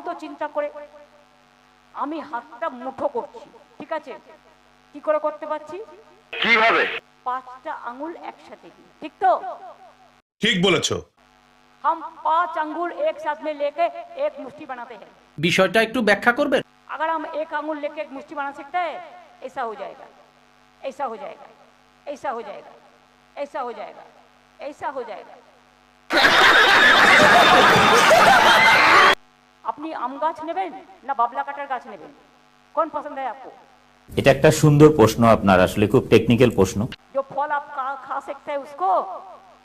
মতো চিন্তা করে আমি হাতটা মুঠো করছি ঠিক আছে কি করে করতে পারছি কিভাবে পাঁচটা আঙুল একসাথে দিয়ে ঠিক তো ঠিক বলেছো हम पांच अंगुल एक साथ में लेके एक मुट्ठी बनाते हैं বিষয়টা একটু ব্যাখ্যা করবেন अगर हम एक अंगुल लेके एक मुट्ठी बना सकते हैं ऐसा हो जाएगा ऐसा हो जाएगा ऐसा हो जाएगा ऐसा हो जाएगा ऐसा हो जाएगा গাছ নেবেন না বাবলা কাটার গাছ নেবেন কোন পছন্দ है आपको এটা একটা সুন্দর প্রশ্ন আপনার আসলে খুব টেকনিক্যাল প্রশ্ন जो फल आप खा, खा सकते हैं उसको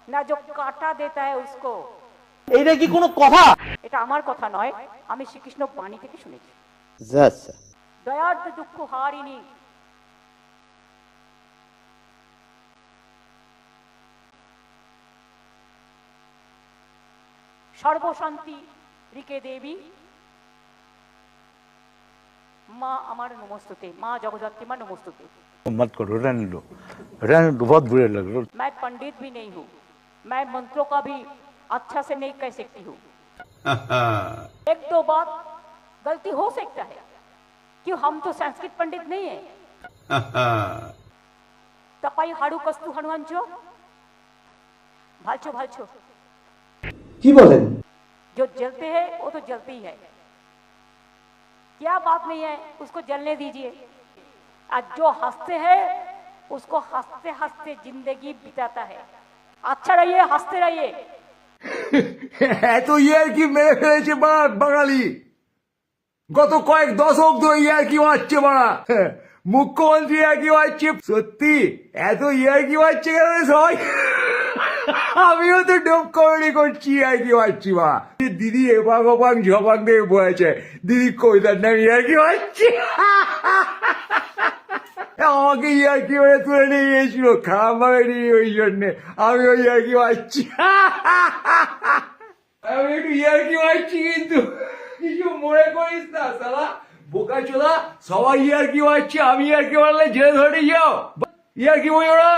না जो কাটা देता है उसको এইটা কি কোনো কথা এটা আমার কথা নয় আমি শ্রীকৃষ্ণ বাণী থেকে শুনেছি আচ্ছা দয়ার্দ দুঃখ হারিনি সর্বশান্তি রিকে দেবী মা আমার নমস্তুতে মা জগদ্ধাত্রী মা নমস্তুতে मत करो रहने लो रहने दो बहुत बुरे लग रहे हो मैं पंडित भी नहीं हूँ मैं मंत्रों का भी अच्छा से नहीं कह सकती हूँ एक दो बात गलती हो सकता है क्यों हम तो संस्कृत पंडित नहीं है तपाई हाड़ू कस्तु हनुमान जो भालचो भालचो কি বলেন जो जलते हैं वो तो जलते ही है क्या बात नहीं है उसको जलने दीजिए और जो हंसते हैं उसको हंसते हंसते जिंदगी बिताता है अच्छा रहिए हंसते रहिए এত ইয়ার কি মেরে ফেলেছে বাড়া বাঙালি গত কয়েক দশক ধরে ইয়ার কি মারছে বাড়া মুখ্যমন্ত্রী ইয়ার কি মারছে সত্যি এত ইয়ার কি মারছে কেন রে সবাই আমিও তো ডোপ কমেডি করছি, আর কি মারছি বা দিদি এবাং ওবাং ঝবাং দিয়ে বয়েছে দিদি কবিতার নাম ইয়ার কি মারছে আমাকে ইয়ার কি করে তুলে নিয়ে গিয়েছিল, খারাপ ভাবে নিয়ে ওই জন্যে। আমি ওই ইয়ার কি মারছি আমি একটু ইয়ার কি মারছি কিন্তু, কিছু মনে করিস না সালা বোকা চোদা, সবাই ইয়ার কি মারছে আমি ইয়ার কি মারলে জেলে ধরে যাও। ইয়ার কি বই ওরা?